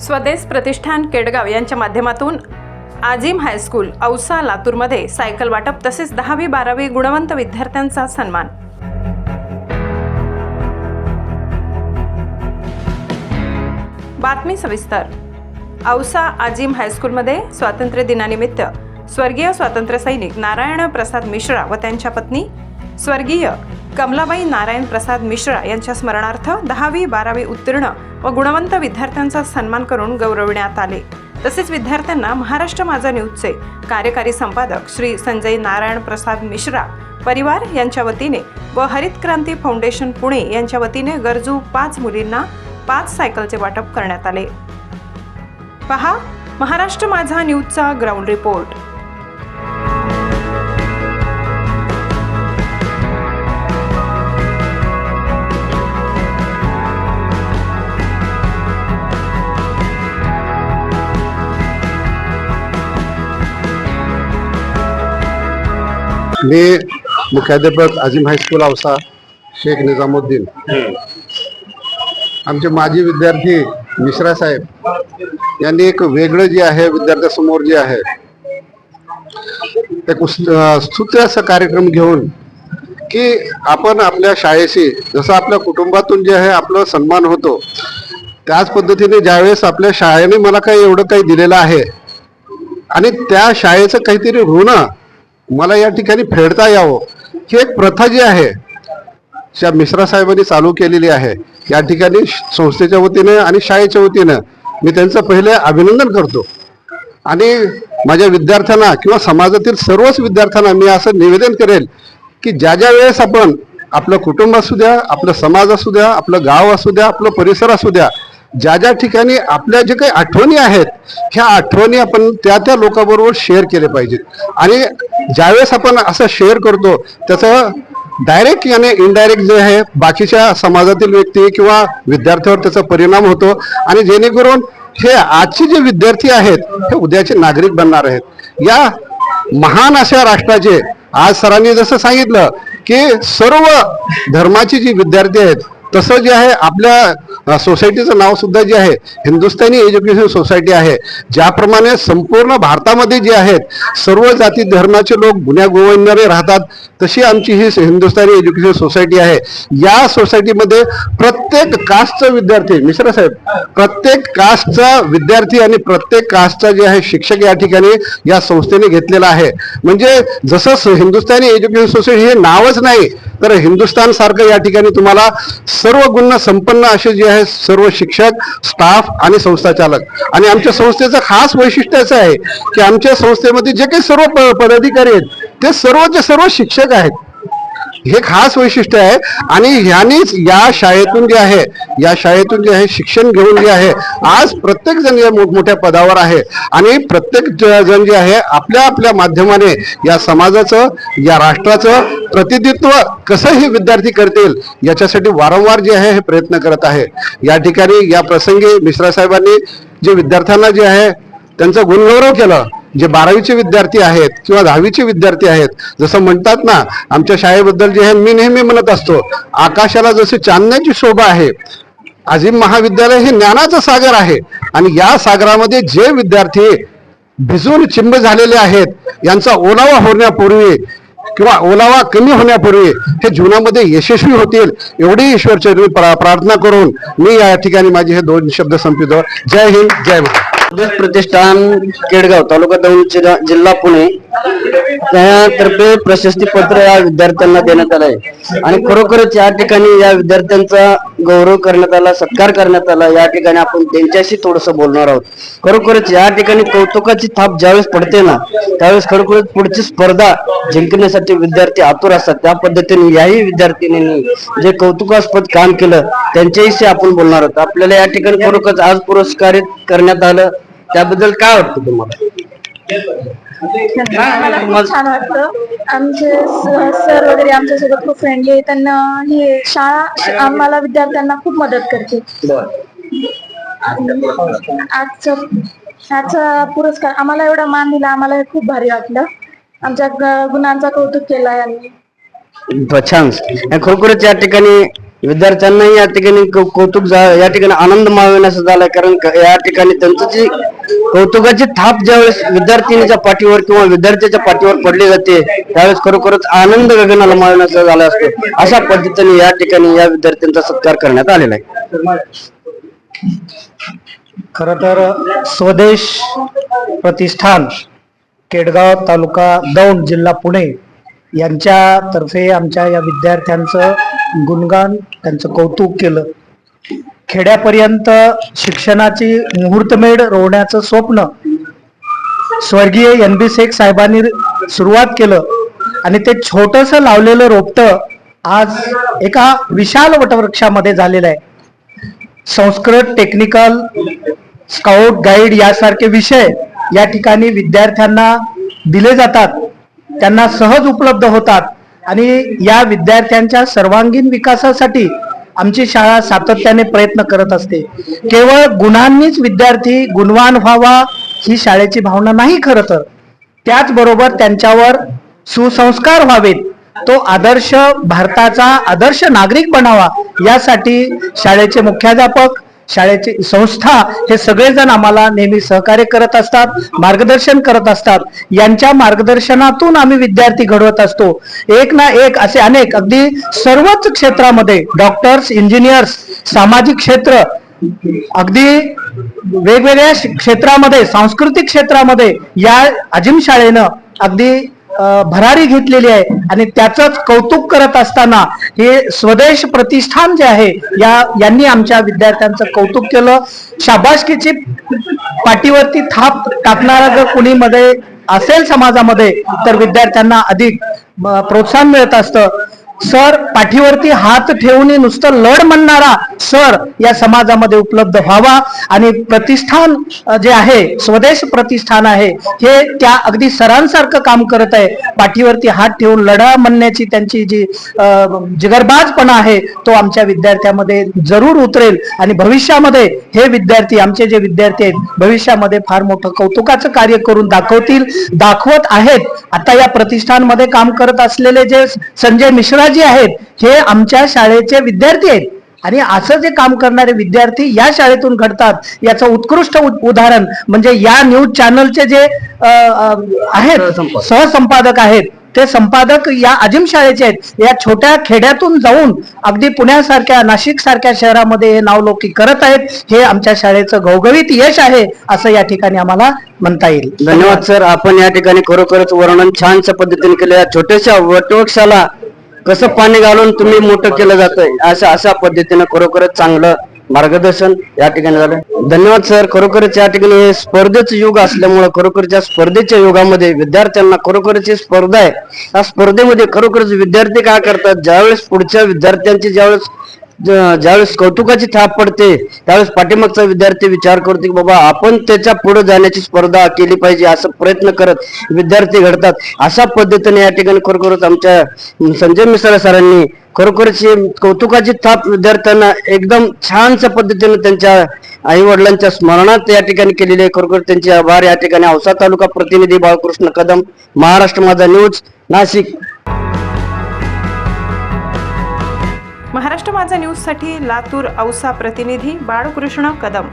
स्वदेश प्रतिष्ठान केडगाव यांच्या माध्यमातून आजिम हायस्कूल औसा लातूरमध्ये सायकल वाटप तसेच दहावी बारावी गुणवंत विद्यार्थ्यांचा सन्मान. बातमी सविस्तर. औसा आजिम हायस्कूलमध्ये स्वातंत्र्य दिनानिमित्त स्वर्गीय स्वातंत्र्य सैनिक नारायण प्रसाद मिश्रा व त्यांच्या पत्नी स्वर्गीय कमलाबाई नारायण प्रसाद मिश्रा यांच्या स्मरणार्थ दहावी बारावी उत्तीर्ण व गुणवंत विद्यार्थ्यांचा सन्मान करून गौरविण्यात आले. तसेच विद्यार्थ्यांना महाराष्ट्र माझा न्यूजचे कार्यकारी संपादक श्री संजय नारायण प्रसाद मिश्रा परिवार यांच्या वतीने व हरित क्रांती फाउंडेशन पुणे यांच्या वतीने गरजू पाच मुलींना पाच सायकलचे वाटप करण्यात आले. पहा महाराष्ट्र माझा न्यूजचा ग्राउंड रिपोर्ट. मी मुख्याध्यापक अजिम हायस्कूल औसा शेख निजामुद्दीन. आमचे माजी विद्यार्थी मिश्रा साहेब यांनी एक वेगळं जे आहे विद्यार्थ्यासमोर जे आहे एक उस- स्तुत्य असं कार्यक्रम घेऊन की आपण आपल्या शाळेशी जसं आपल्या कुटुंबातून जे आहे आपलं सन्मान होतो त्याच पद्धतीने ज्यावेळेस आपल्या शाळेने मला काही एवढं काही दिलेलं आहे आणि त्या शाळेचं काहीतरी ऋण मला या ठिकाणी फेडता यावं ही एक प्रथा जी आहे त्या मिश्रा साहेबांनी चालू केलेली आहे. या ठिकाणी संस्थेच्या वतीनं आणि शाळेच्या वतीनं मी त्यांचं पहिले अभिनंदन करतो. आणि माझ्या विद्यार्थ्यांना किंवा समाजातील सर्वच विद्यार्थ्यांना मी असं निवेदन करेल की ज्या ज्या वेळेस आपण आपलं कुटुंब असू द्या आपलं समाज असू द्या आपलं गाव असू द्या आपलं परिसर असू द्या ज्या ज्या ठिकाणी आपल्या जे काही आठवणी आहेत ह्या आठवणी आपण त्या त्या लोकांबरोबर शेअर केले पाहिजेत. आणि ज्यावेळेस आपण असं शेअर करतो त्याचं डायरेक्ट याने इनडायरेक्ट जे आहे बाकीच्या समाजातील व्यक्ती किंवा विद्यार्थ्यावर त्याचा परिणाम होतो. आणि जेणेकरून हे आजचे जे विद्यार्थी आहेत हे उद्याचे नागरिक बनणार आहेत. या महान अशा राष्ट्राचे आज सरांनी जसं सांगितलं की सर्व धर्माची जी विद्यार्थी आहेत तसं जे आहे आपल्या सोसायटीचं नाव सुद्धा जे आहे हिंदुस्थानी एज्युकेशन सोसायटी आहे. ज्याप्रमाणे संपूर्ण भारतामध्ये जे आहेत सर्व जाती धर्माचे लोक गुन्ह्या गोविंदाने राहतात तशी आमची ही हिंदुस्थानी एज्युकेशन सोसायटी आहे. या सोसायटीमध्ये प्रत्येक कास्टचा विद्यार्थी मिश्रा साहेब प्रत्येक कास्टचा विद्यार्थी आणि प्रत्येक कास्टचा जे आहे शिक्षक या ठिकाणी या संस्थेने घेतलेला आहे. म्हणजे जसं हिंदुस्थानी एज्युकेशन सोसायटी हे नावच नाही तर हिंदुस्थान सारखं या ठिकाणी तुम्हाला सर्व गुण संपन्न असे जे आहे सर्व शिक्षक स्टाफ आणि संस्थाचालक आणि आमच्या संस्थेचं खास वैशिष्ट्य असं आहे की आमच्या संस्थेमध्ये जे काही सर्व प- पदाधिकारी आहेत ते सर्वचे सर्व शिक्षक आहेत हे खास वैशिष्ट्य आहे. आणि ह्यानीच या शाळेतून जे आहे या शाळेतून जे आहे शिक्षण घेऊन जे आहे आज प्रत्येक जण या मोठमोठ्या पदावर आहे. आणि प्रत्येक ज- जण जे आहे आपल्या आपल्या माध्यमाने या समाजाचं या राष्ट्राचं प्रतिनिधित्व कसं हे विद्यार्थी करतील याच्यासाठी वारंवार जे आहे हे प्रयत्न करत आहे. या ठिकाणी या प्रसंगी मिश्रा साहेबांनी जे विद्यार्थ्यांना जे आहे त्यांचा गुणगौरव केलं जे बारावीचे विद्यार्थी आहेत किंवा दहावीचे विद्यार्थी आहेत जसं म्हणतात ना आमच्या शाळेबद्दल जे आहे मी नेहमी म्हणत असतो आकाशाला जसे चांदण्याची शोभा आहे अजिम महाविद्यालय हे ज्ञानाचं सागर आहे. आणि या सागरामध्ये जे विद्यार्थी भिजून चिंब झालेले आहेत यांचा ओलावा होण्यापूर्वी किंवा ओलावा कमी होण्यापूर्वी हे जीवनामध्ये यशस्वी होतील एवढी ईश्वरचरणी प्रा- प्रार्थना करून मी या ठिकाणी माझे हे दोन शब्द संपितो जय हिंद जय महाराष्ट्र प्रतिष्ठान केडगाव तालुका दौंड जिल्हा जिल्हा पुणे. त्यातर्फे प्रशस्ती पत्र या विद्यार्थ्यांना देण्यात आलं आहे आणि खरोखरच या ठिकाणी या विद्यार्थ्यांचा गौरव करण्यात आला सत्कार करण्यात आला या ठिकाणी आपण त्यांच्याशी थोडस बोलणार आहोत. खरोखरच या ठिकाणी कौतुकाची थाप ज्यावेळेस पडते ना त्यावेळेस खरोखरच पुढची स्पर्धा जिंकण्यासाठी विद्यार्थी आतुर असतात. त्या पद्धतीने याही विद्यार्थिनींनी जे कौतुकास्पद काम केलं त्यांच्याशी आपण बोलणार आहोत. आपल्याला या ठिकाणी खरोखरच आज पुरस्कारित करण्यात आलं. त्याबद्दल काय वाटतं तुम्हाला? मला खूप छान वाटतं आमचे सर वगैरे आमच्यासोबत खूप फ्रेंडली आहे त्यांना हे शाळा आम्हाला विद्यार्थ्यांना खूप मदत करते. आजचं ह्याचा पुरस्कार आम्हाला एवढा मान दिला. आम्हाला हे खूप भारी वाटलं. आमच्या गुणांचा कौतुक केला यांनी छान. खरोखरच या ठिकाणी विद्यार्थ्यांनाही या ठिकाणी कौ- कौतुक या ठिकाणी आनंद माविण्याचं झालाय. कारण या ठिकाणी त्यांचं जी कौतुकाची थाप ज्यावेळेस विद्यार्थिनीच्या पाठीवर किंवा विद्यार्थ्याच्या पाठीवर पडली जाते त्यावेळेस खरोखरच आनंद गगनाला माळण्याचा झाला असतो. अशा पद्धतीने या ठिकाणी या विद्यार्थ्यांचा सत्कार करण्यात आलेला आहे. खर तर स्वदेश प्रतिष्ठान केडगाव तालुका दौंड जिल्हा पुणे यांच्यातर्फे आमच्या या विद्यार्थ्यांचं गुणगान त्यांचं कौतुक केलं. खेड्यापर्यंत शिक्षणाची मुहूर्तमेढ रोवण्याचं स्वप्न स्वर्गीय एन बी शेख साहेबांनी सुरुवात केलं आणि ते छोटस लावलेलं रोपटं आज एका विशाल वटवृक्षामध्ये झालेलं आहे. संस्कृत टेक्निकल स्काउट गाईड यासारखे विषय या ठिकाणी विद्यार्थ्यांना दिले जातात. त्यांना सहज उपलब्ध होतात आणि या विद्यार्थ्यांच्या सर्वांगीण विकासासाठी आमची शाळा सातत्याने प्रयत्न करत असते. केवळ गुणांनीच विद्यार्थी गुणवान व्हावा ही शाळेची भावना नाही खरं तर. त्याचबरोबर त्यांच्यावर सुसंस्कार व्हावेत. तो आदर्श भारताचा आदर्श नागरिक बनावा यासाठी शाळेचे मुख्याध्यापक शाळेची संस्था हे सगळेजण आम्हाला नेहमी सहकार्य करत असतात मार्गदर्शन करत असतात. यांच्या मार्गदर्शनातून आम्ही विद्यार्थी घडवत असतो. एक ना एक असे अनेक अगदी सर्वच क्षेत्रामध्ये डॉक्टर्स इंजिनियर्स सामाजिक क्षेत्र अगदी वेगवेगळ्या क्षेत्रामध्ये सांस्कृतिक क्षेत्रामध्ये या अजिम शाळेनं अगदी भरारी घेतलेली आहे. आणि त्याच कौतुक करत असताना हे स्वदेश प्रतिष्ठान जे आहे या यांनी आमच्या विद्यार्थ्यांचं कौतुक केलं. शाबासकीची पाठीवरती थाप टाकणारा जर कुणी मध्ये असेल समाजामध्ये तर विद्यार्थ्यांना अधिक प्रोत्साहन मिळत असतं. सर पाठीवरती हात ठेवून नुसतं लढ म्हणणारा सर या समाजामध्ये उपलब्ध व्हावा. आणि प्रतिष्ठान जे आहे स्वदेश प्रतिष्ठान आहे हे त्या अगदी सरांसारखं काम करत आहे. पाठीवरती हात ठेवून लढा म्हणण्याची त्यांची जी जिगरबाजपणा आहे तो आमच्या विद्यार्थ्यामध्ये जरूर उतरेल. आणि भविष्यामध्ये हे विद्यार्थी आमचे जे विद्यार्थी आहेत भविष्यामध्ये फार मोठं कौतुकाचं कार्य करून दाखवतील दाखवत आहेत. आता या प्रतिष्ठानमध्ये काम करत असलेले जे संजय मिश्राजी आहेत हे आमच्या शाळेचे विद्यार्थी आहेत. आणि असं जे काम करणारे विद्यार्थी या शाळेतून घडतात याचं उत्कृष्ट उदाहरण म्हणजे या न्यूज चॅनलचे जे आहेत सहसंपादक. आहेत. ते संपादक या अजिम शाळेचे आहेत. या छोट्या खेड्यातून जाऊन अगदी पुण्यासारख्या नाशिक सारख्या शहरामध्ये हे नावलौकिक करत आहेत. हे आमच्या शाळेचं घवघवीत यश आहे असं या ठिकाणी आम्हाला म्हणता येईल. धन्यवाद सर. आपण या ठिकाणी खरोखरच वर्णन छानशा पद्धतीने केलं. या छोट्याशा वटवृक्षाला कसं पाणी घालून तुम्ही मोठं केलं जातंय? अशा अशा पद्धतीनं खरोखरच चांगलं मार्गदर्शन या ठिकाणी झालं. धन्यवाद सर. खरोखरच या ठिकाणी हे स्पर्धेचं युग असल्यामुळं खरोखरच या स्पर्धेच्या युगामध्ये विद्यार्थ्यांना खरोखरच ही स्पर्धा आहे. या स्पर्धेमध्ये खरोखरच विद्यार्थी काय करतात? ज्यावेळेस पुढच्या विद्यार्थ्यांची ज्यावेळेस ज्यावेळेस कौतुकाची थाप पडते त्यावेळेस पाठीमागचा विद्यार्थी विचार करतो की बाबा आपण त्याच्या पुढे जाण्याची स्पर्धा केली पाहिजे असं प्रयत्न करत विद्यार्थी घडतात. अशा पद्धतीने या ठिकाणी खरोखरच आमच्या संजय मिश्रा सरांनी खरोखरच कौतुकाची थाप विद्यार्थ्यांना एकदम छानशा पद्धतीने त्यांच्या आई वडिलांच्या स्मरणात या ठिकाणी केलेले आहे. खरोखर त्यांचे आभार. या ठिकाणी औसा तालुका प्रतिनिधी बाळकृष्ण कदम महाराष्ट्र माझा न्यूज नाशिक. महाराष्ट्र माझा न्यूजसाठी लातूर औसा प्रतिनिधी बाळकृष्ण कदम.